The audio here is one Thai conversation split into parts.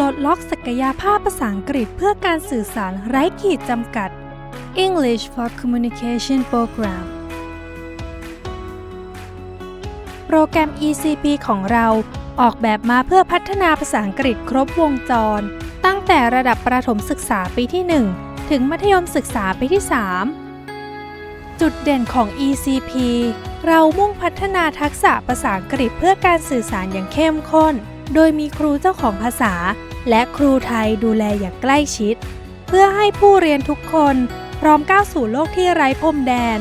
ลดล็อกศักยภาพภาษาอังกฤษเพื่อการสื่อสารไร้ขีดจำกัด English for Communication Program โปรแกรม ECP ของเราออกแบบมาเพื่อพัฒนาภาษาอังกฤษครบวงจร ตั้งแต่ระดับประถมศึกษาปีที่ 1 ถึงมัธยมศึกษาปีที่ 3 จุดเด่นของ ECP เรามุ่งพัฒนาทักษะภาษาอังกฤษเพื่อการสื่อสารอย่างเข้มข้น โดยมีครูเจ้าของภาษา และครูไทยดูแลอย่างใกล้ชิด เพื่อให้ผู้เรียนทุกคนพร้อมก้าวสู่โลกที่ไร้พรมแดน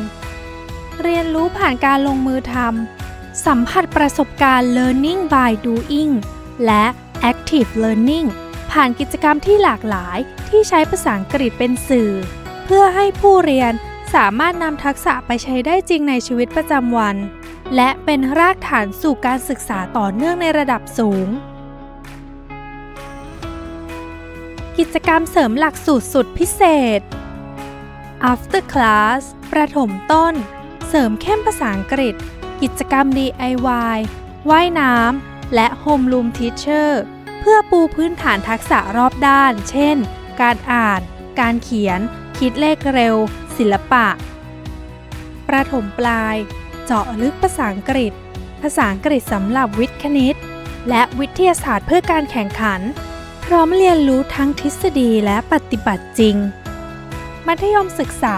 เรียนรู้ผ่านการลงมือทำสัมผัสประสบการณ์ learning by doing และ active learning ผ่านกิจกรรมที่หลากหลายที่ใช้ภาษาอังกฤษเป็นสื่อ เพื่อให้ผู้เรียนสามารถนำทักษะไปใช้ได้จริงในชีวิตประจำวัน และเป็นรากฐานสู่การศึกษาต่อเนื่องในระดับสูง กิจกรรมเสริมหลักสูตรสุดพิเศษ After Class ประถมต้น เสริมเข้มภาษาอังกฤษ กิจกรรม DIY ว่ายน้ำ และ Homeroom Teacher เพื่อปูพื้นฐานทักษะรอบด้าน เช่น การอ่าน การเขียน คิดเลขเร็ว ศิลปะ ประถมปลาย เจาะลึกภาษาอังกฤษ ภาษาอังกฤษสำหรับวิทย์คณิต และวิทยาศาสตร์เพื่อการแข่งขัน พร้อมเรียนรู้ทั้งทฤษฎีและปฏิบัติจริง มัธยมศึกษา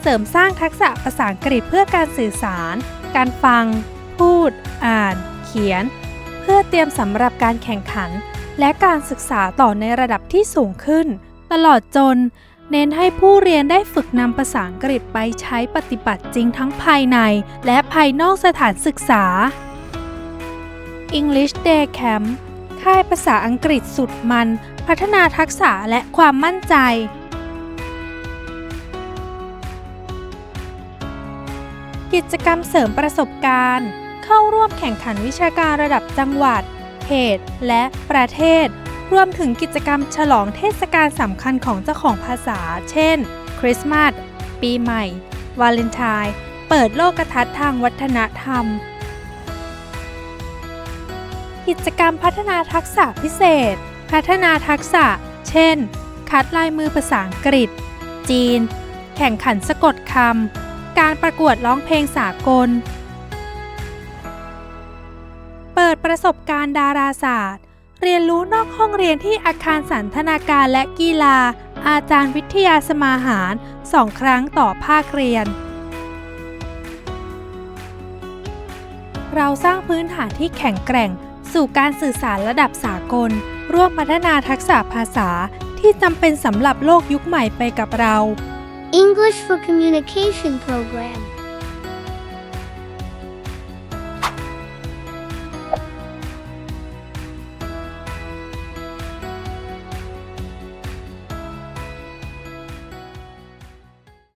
เสริมสร้างทักษะภาษาอังกฤษเพื่อการสื่อสาร การฟัง พูด อ่าน เขียน เพื่อเตรียมสำหรับการแข่งขัน และการศึกษาต่อในระดับที่สูงขึ้น ตลอดจน เน้นให้ผู้เรียนได้ฝึกนำภาษาอังกฤษไปใช้ปฏิบัติจริงทั้งภายใน และภายนอกสถานศึกษา English Day Camp ค่ายภาษาอังกฤษสุดมัน พัฒนาทักษะและความมั่นใจ กิจกรรมเสริมประสบการณ์ เข้าร่วมแข่งขันวิชาการระดับจังหวัด เขต และประเทศ รวมถึงกิจกรรมฉลองเทศกาลสำคัญของเจ้าของภาษา เช่น คริสต์มาส ปีใหม่ วาเลนไทน์ เปิดโลกทัศน์ทางวัฒนธรรม กิจกรรมพัฒนาทักษะพิเศษ พัฒนาทักษะ เช่น คัดลายมือภาษาอังกฤษ จีน แข่งขันสะกดคำ การประกวดร้องเพลงสากล เปิดประสบการณ์ดาราศาสตร์ เรียนรู้นอกห้องเรียนที่อาคารสันทนาการและกีฬา อาจารย์วิทยาสมาหารสองครั้งต่อภาคเรียนเราสร้างพื้นฐานที่แข็งแกร่ง สู่การสื่อสารระดับสากล ร่วมพัฒนาทักษะภาษาที่จำเป็นสำหรับโลกยุคใหม่ไปกับเรา English for Communication program.